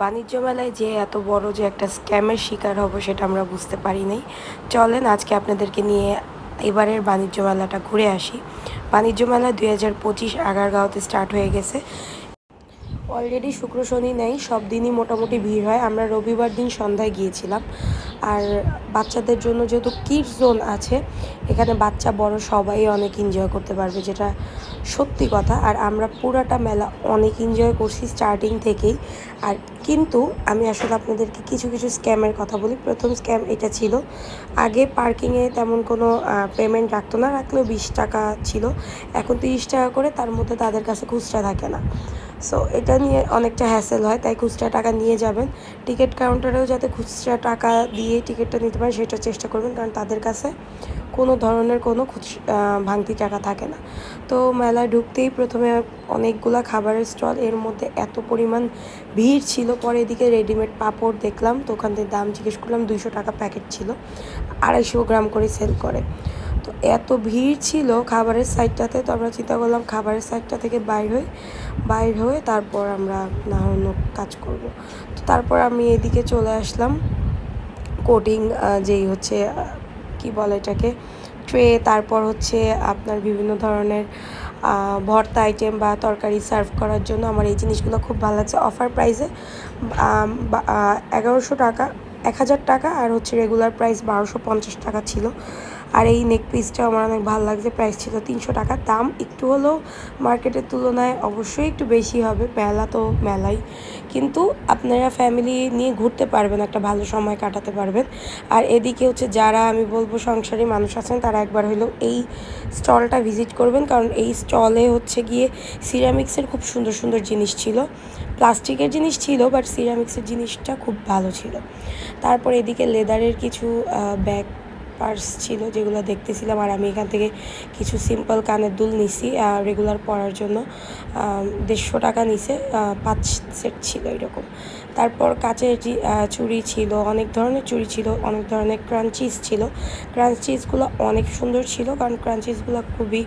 বাণিজ্য মেলায় যে এত বড় যে একটা স্ক্যামের শিকার হব সেটা আমরা বুঝতে পারি নাই। চলেন আজকে আপনাদেরকে নিয়ে এবারের বাণিজ্য মেলাটা ঘুরে আসি। বাণিজ্য মেলা দুই হাজার পঁচিশ আগারগাঁওতে স্টার্ট হয়ে গেছে। অলরেডি শুক্র শনি নেই, সব দিনই মোটামুটি ভিড় হয়। আমরা রবিবার দিন সন্ধ্যায় গিয়েছিলাম। আর বাচ্চাদের জন্য যেহেতু কিড জোন আছে, এখানে বাচ্চা বড় সবাই অনেক এনজয় করতে পারবে, যেটা সত্যি কথা। আর আমরা পুরাটা মেলা অনেক এনজয় করছি স্টার্টিং থেকেই। আর কিন্তু আমি আসলে আপনাদেরকে কিছু কিছু স্ক্যামের কথা বলি। প্রথম স্ক্যাম এটা ছিল, আগে পার্কিংয়ে তেমন কোনো পেমেন্ট রাখতো না, রাখলেও বিশ টাকা ছিল। এখন তিরিশ টাকা করে তার মধ্যে তাদের কাছে খুচরা থাকে না। সো এটা নিয়ে অনেকটা হ্যাসেল হয়, তাই খুচরা টাকা নিয়ে যাবেন। টিকিট কাউন্টারেও যাতে খুচরা টাকা দিয়ে টিকিটটা নিতে পারেন, সেটা চেষ্টা করবেন, কারণ তাদের কাছে কোনো ধরনের কোনো ভাঙতি টাকা থাকে না। তো মেলায় ঢুকতেই প্রথমে অনেকগুলা খাবারের স্টল এর মধ্যে এত পরিমাণ ভিড় ছিল। পরে এদিকে রেডিমেড পাপড় দেখলাম, তো ওখান থেকে দাম জিজ্ঞেস করলাম, দুইশো টাকা প্যাকেট ছিল, আড়াইশো গ্রাম করে সেল করে। তো এত ভিড় ছিল খাবারের সাইডটাতে তো আমরা চিন্তা করলাম খাবারের সাইডটা থেকে বাইর হই। বাইর হয়ে তারপর আমরা না অন্য কাজ করব। তো তারপর আমি এদিকে চলে আসলাম। কোটিং যেই হচ্ছে কি বলে এটাকে? ট্রে তারপর হচ্ছে আপনার বিভিন্ন ধরনের ভর্তা আইটেম বা তরকারি সার্ভ করার জন্য আমার এই জিনিসগুলো খুব ভালো লাগছে। অফার প্রাইসে এগারোশো টাকা, এক হাজার টাকা আর হচ্ছে রেগুলার প্রাইস বারোশো পঞ্চাশ টাকা ছিল। আর এই নেক পিসটা আমার অনেক ভালো লাগছে। প্রাইস ছিল তিনশো টাকা দাম। একটু হলেও মার্কেটের তুলনায় অবশ্যই একটু বেশি হবে। মেলা তো মেলাই। কিন্তু আপনারা ফ্যামিলি নিয়ে ঘুরতে পারবেন, একটা ভালো সময় কাটাতে পারবেন। আর এদিকে হচ্ছে যারা আমি বলব সংসারী মানুষ আছেন, তারা একবার হলেও এই স্টলটা ভিজিট করবেন। কারণ এই স্টলে হচ্ছে গিয়ে সিরামিক্সের খুব সুন্দর সুন্দর জিনিস ছিল। প্লাস্টিকের জিনিস ছিল বাট সিরামিক্সের জিনিসটা খুব ভালো ছিল। তারপর এদিকে লেদারের কিছু ব্যাগ পার্স ছিল যেগুলো দেখতেছিলাম আর আমি এখান থেকে কিছু সিম্পল কানের দুল নিছি রেগুলার পরার জন্য। দেড়শো টাকা নিছে পাঁচ সেট ছিল এরকম। তারপর কাচের চুড়ি ছিল, অনেক ধরনের চুড়ি ছিল, অনেক ধরনের ক্রাঞ্চিস ছিল। ক্রাঞ্চিসগুলো অনেক সুন্দর ছিল কারণ ক্রাঞ্চিসগুলো খুবই,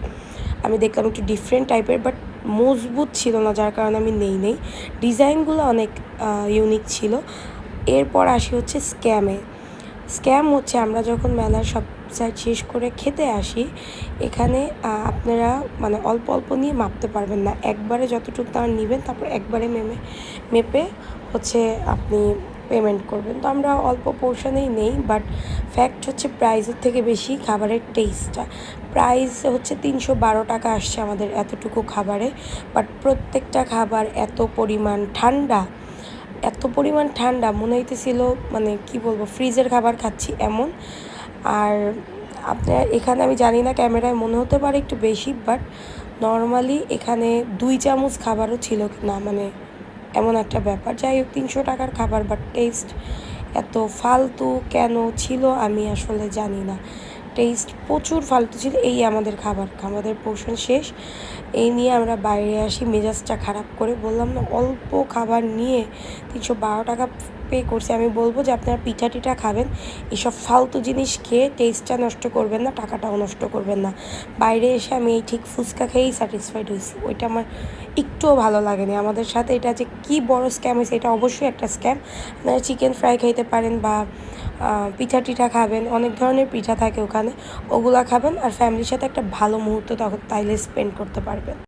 আমি দেখলাম একটু ডিফারেন্ট টাইপের বাট মজবুত ছিল না, যার কারণে আমি নেই নেই। ডিজাইনগুলো অনেক ইউনিক ছিল। এরপর আসি হচ্ছে স্ক্যামে স্ক্যাম হচ্ছে আমরা যখন মেলার সব সাইড শেষ করে খেতে আসি, এখানে আপনারা মানে অল্প অল্প নিয়ে মাপতে পারবেন না। একবারে যতটুকু তার নেবেন, তারপর একবারে মেমে, মেপে হচ্ছে আপনি পেমেন্ট করবেন। তো আমরা অল্প পোর্শনেই নেই বাট ফ্যাক্ট হচ্ছে প্রাইসের থেকে বেশি, খাবারের টেস্টটা প্রাইস হচ্ছে তিনশো বারো টাকা আসছে আমাদের এতটুকু খাবারে বাট প্রত্যেকটা খাবার এত পরিমাণ ঠান্ডা। এত পরিমাণ ঠান্ডা, মনে হইতেছিল মানে কি বলব, ফ্রিজের খাবার খাচ্ছি এমন। আর আপনার এখানে আমি জানি না, ক্যামেরায় মনে হতে পারে একটু বেশি বাট নর্মালি এখানে দুই চামচ খাবারও ছিল না মানে এমন একটা ব্যাপার। যাই হোক, তিনশো টাকার খাবার বাট টেস্ট এত ফালতু কেন ছিল আমি আসলে জানি না। টেস্ট প্রচুর ফালতু ছিল। এই আমাদের খাবার, আমাদের পোষণ শেষ। এই নিয়ে আমরা বাইরে আসি, মেজাজটা খারাপ করে বললাম না, অল্প খাবার নিয়ে তিনশো বারো টাকা পে করছি। আমি বলব যে আপনারা পিঠা টিঠা খাবেন। এসব ফালতু জিনিস খেয়ে টেস্টটা নষ্ট করবেন না, টাকাটাও নষ্ট করবেন না। বাইরে এসে আমি এই ঠিক ফুচকা খেয়েই স্যাটিসফাইড হয়েছি। ওইটা আমার একটুও ভালো লাগেনি। আমাদের সাথে এটা যে কী বড় স্ক্যাম হয়েছে, এটা অবশ্যই একটা স্ক্যাম আপনারা চিকেন ফ্রাই খাইতে পারেন বা পিঠা টিঠা খাবেন। অনেক ধরনের পিঠা থাকে ওখানে। ওগুলা খাবেন আর ফ্যামিলির সাথে একটা ভালো মুহূর্ত তখন তাইলে স্পেন্ড করতে পারবেন।